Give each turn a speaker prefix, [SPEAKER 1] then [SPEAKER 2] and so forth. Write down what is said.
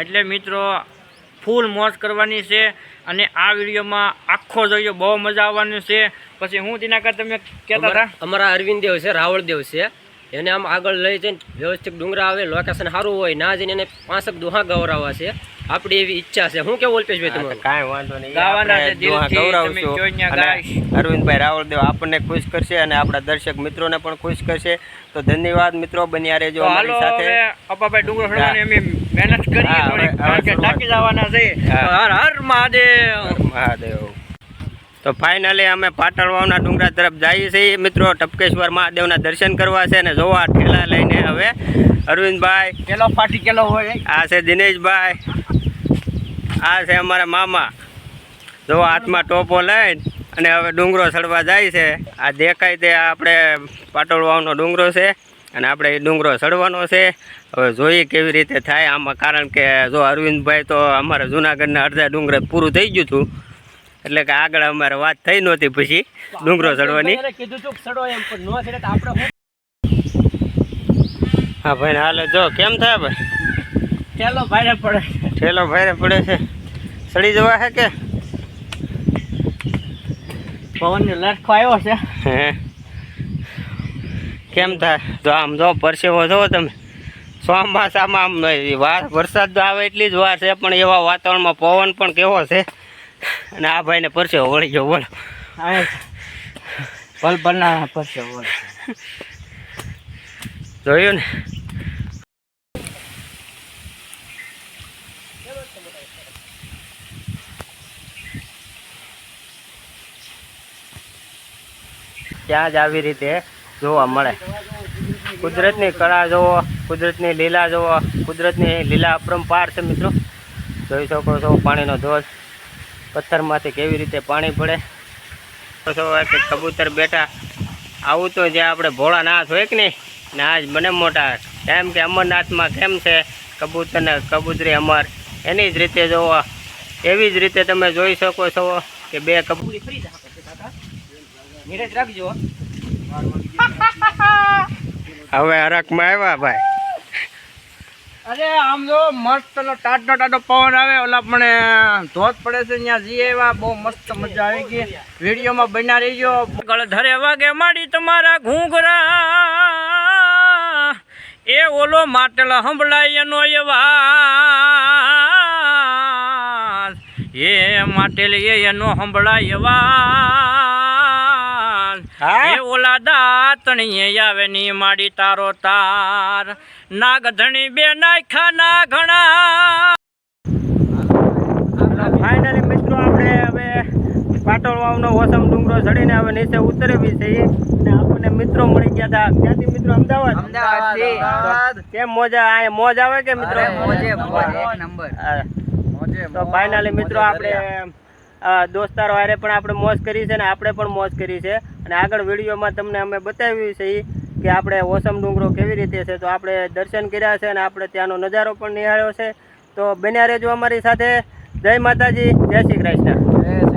[SPEAKER 1] એટલે મિત્રો ફૂલ મોજ કરવાની છે અને આ વિડીયોમાં આખો જોઈએ બહુ મજા આવવાની છે. પછી હું તેના કરતા તમે કહેતા હતા
[SPEAKER 2] અમારા અમારા અરવિંદ દેવ છે રાવળ દેવ છે. એને આમ આગળ લઈ જઈને વ્યવસ્થિત ડુંગરા આવે લોકેશન સારું હોય ના જઈને એને પાંસક દુહા ગૌરાવા છે. આપણી એવી ઈચ્છા છે. હું કેવું અલ્પેશભાઈ
[SPEAKER 3] હા, તો કાંઈ વાંધો નહીં.
[SPEAKER 1] ગાવાના છે દિલથી, તમે જોઈને
[SPEAKER 3] અને
[SPEAKER 1] ગાઈશ.
[SPEAKER 3] અરવિંદભાઈ રાવળદેવ આપણને ખુશ કરશે અને આપણા દર્શક મિત્રોને પણ ખુશ કરશે. તો ધન્યવાદ મિત્રો બન્યા રહેજો અમારી સાથે.
[SPEAKER 1] હવે અપાભાઈ ડુંગરો ચડવાની અમે મહેનત
[SPEAKER 3] હવે
[SPEAKER 1] કારણ કે ટાકી જવાના છે. હર હર મહાદેવ.
[SPEAKER 3] મહાદેવ. તો ફાઇનલી અમે પાટણવાવના ડુંગરા તરફ જઈએ છીએ. મિત્રો ટપકેશ્વર મહાદેવના દર્શન કરવા છે અને જોવા ઠેલા લઈને હવે. અરવિંદભાઈ.
[SPEAKER 1] કેલો ફાટી કેલો હોય
[SPEAKER 3] આ છે દિનેશભાઈ. આ છે અમારા મામા. જોવા હાથમાં ટોપો લઈને અને હવે ડુંગરો ચડવા જાય છે. આ દેખાય તે આપણે પાટોળવાવનો ડુંગરો છે અને આપણે એ ડુંગરો ચડવાનો છે. હવે જોઈએ કેવી રીતે થાય. આમાં કારણ કે જો અરવિંદભાઈ તો અમારા જુનાગઢના અડધા ડુંગરે પૂરું થઈ ગયું હતું. એટલે કે આગળ અમારે વાત થઈ નહોતી પછી ડુંગરો ચડવાની.
[SPEAKER 2] તું તો
[SPEAKER 3] હા ભાઈ હાલે જો કેમ થાય ભાઈ?
[SPEAKER 1] ઠેલો ભાઈ પડે
[SPEAKER 3] ઠેલો ભારે પડે છે. ચડી જવા છે કે?
[SPEAKER 1] પવનની લટકો આવ્યો છે.
[SPEAKER 3] હે? કેમ થાય? જો આમ જો પરસેવો જો તમે. ચોમાસામાં આમ વાર વરસાદ તો આવે એટલી જ વાર છે પણ એવા વાતાવરણમાં પવન પણ કેવો છે. અને આ ભાઈને પરસે વળી ગયો બોલો
[SPEAKER 1] પલ પલના પડશે
[SPEAKER 3] જોયું ને? ત્યાં જ આવી રીતે જોવા મળે. કુદરતની કળા જોવો કુદરતની લીલા જોવો કુદરતની લીલા અપરંપાર છે મિત્રો. જોઈ શકો છો પાણીનો ધોધ. પથ્થરમાંથી કેવી રીતે પાણી પડે? કે કબૂતર બેઠા આવું તો જ્યાં આપણે ભોળાનાથ હોય કે નહીં ને આજ બને મોટા કેમ કે અમરનાથમાં કેમ છે? કબૂતર ને કબૂતરી અમર. એની જ રીતે જોવો. એવી જ રીતે તમે જોઈ શકો છો કે બે કબૂતરી
[SPEAKER 1] ફરી રાખજો.
[SPEAKER 3] હવે હરકમાં આવ્યા ભાઈ.
[SPEAKER 1] અરે, આમ જો મસ્ત નો ટાટો ટાટો પવન આવે, ઓલા પણ ધોધ પડે છે ત્યાં જઈએ એવા બહુ મસ્ત મજા આવી ગઈ. વિડીયોમાં બન્યા રહીજો. ગળધરે વાગે માડી તમારા ઘૂંઘરા. એ ઓલો માટલ સંભળાય એનો એવા એ એ એનો સંભળાય એવા? એ ઓલા દાતણીએ આવે ની માડી તારો તાર. નાગધણી બે નાખા ના ઘણા.
[SPEAKER 3] ફાઇનલી મિત્રો આપણે હવે પાટોળવાવનો ઓસમ ડુંગરો ચડીને હવે નીચે ઉતરવી છે ને આપણને મિત્રો મળી ગયા હતા. ક્યાંથી મિત્રો? અમદાવાદ? અમદાવાદ કેમ મોજા આ મોજ આવે કે મિત્રો?
[SPEAKER 1] નંબર.
[SPEAKER 3] તો ફાઇનલી મિત્રો આપણે દોસ્તારો હારે પણ આપણે મોજ કરી છે ને આપણે પણ મોજ કરી છે. અને આગળ વિડીયોમાં તમને અમે બતાવ્યું છે કે આપણે ઓસમ ડુંગરો કેવી રીતે છે. તો આપણે દર્શન કર્યા છે અને આપણે ત્યાંનો નજારો પણ નિહાળ્યો છે. તો બન્યા રહેજો અમારી સાથે. જય માતાજી, જય શ્રી કૃષ્ણ.